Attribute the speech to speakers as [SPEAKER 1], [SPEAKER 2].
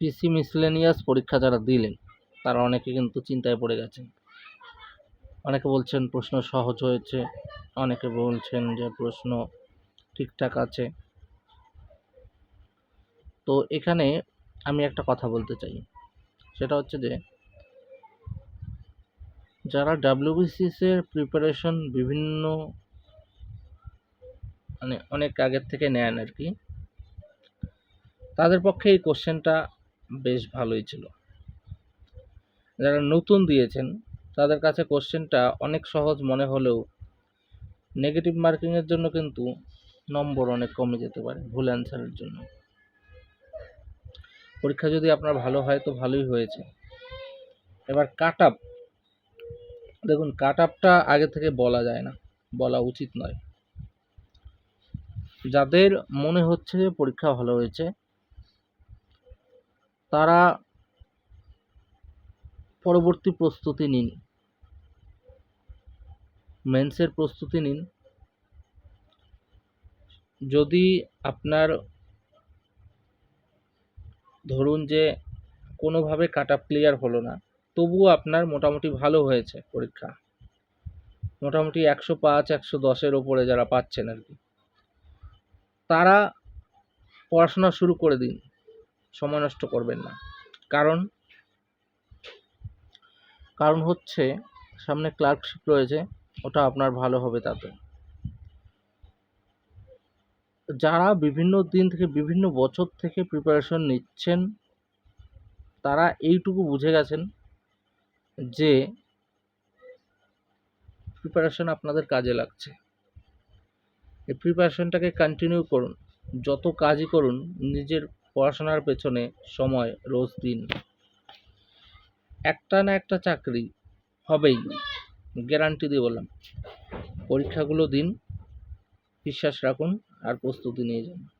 [SPEAKER 1] পিসি miscellaneous পরীক্ষা যারা দিলেন, তারা অনেকে কিন্তু চিন্তায় পড়ে গেছেন। অনেকে বলছেন প্রশ্ন সহজ হয়েছে, অনেকে বলছেন যে প্রশ্ন ঠিকঠাক আছে। তো এখানে আমি একটা কথা বলতে চাই। সেটা হচ্ছে যে, যারা ডাব্লিউবিসিএস প্রিপারেশন বিভিন্ন মানে অনেক আগের থেকে নেন আর কি, তাদের পক্ষে এই কোশ্চেনটা বেশ ভালোই ছিল। যারা নতুন দিয়েছেন, তাদের কাছে কোশ্চেনটা অনেক সহজ মনে হলেও নেগেটিভ মার্কিংয়ের জন্য কিন্তু নম্বর অনেক কমে যেতে পারে ভুল অ্যান্সারের জন্য। পরীক্ষা যদি আপনার ভালো হয় তো ভালোই হয়েছে। এবার কাট আপ দেখুন কাট আপটা আগে থেকে বলা যায় না, বলা উচিত নয়। যাদের মনে হচ্ছে পরীক্ষা ভালো হয়েছে তারা পরবর্তী প্রস্তুতি নিন। মেন্সের প্রস্তুতি নিন। যদি আপনার ধরুন যে কোনোভাবে কাট আপ ক্লিয়ার হলো না, তবুও আপনার মোটামুটি ভালো হয়েছে পরীক্ষা। মোটামুটি একশো পাঁচ, একশো দশের ওপরে যারা পাচ্ছেন আর কি। তারা পড়াশোনা শুরু করে দিন। সময় নষ্ট করবেন না। কারণ কারণ হচ্ছে, সামনে ক্লার্কশিপ রয়েছে, ওটা আপনার ভালো হবে তাতে। যারা বিভিন্ন দিন থেকে, বিভিন্ন বছর থেকে প্রিপারেশন নিচ্ছেন, তারা এইটুকু বুঝে গেছেন যে প্রিপারেশন আপনাদের কাজে লাগছে। এই প্রিপারেশনটাকে কন্টিনিউ করুন। যত কাজই করুন, নিজের পড়াশোনার পেছনে সময় রোজ দিন। একটা না একটা চাকরি হবেই গ্যারান্টি দিয়ে বললাম। পরীক্ষাগুলো দিন, বিশ্বাস রাখুন আর প্রস্তুতি নিয়ে যান।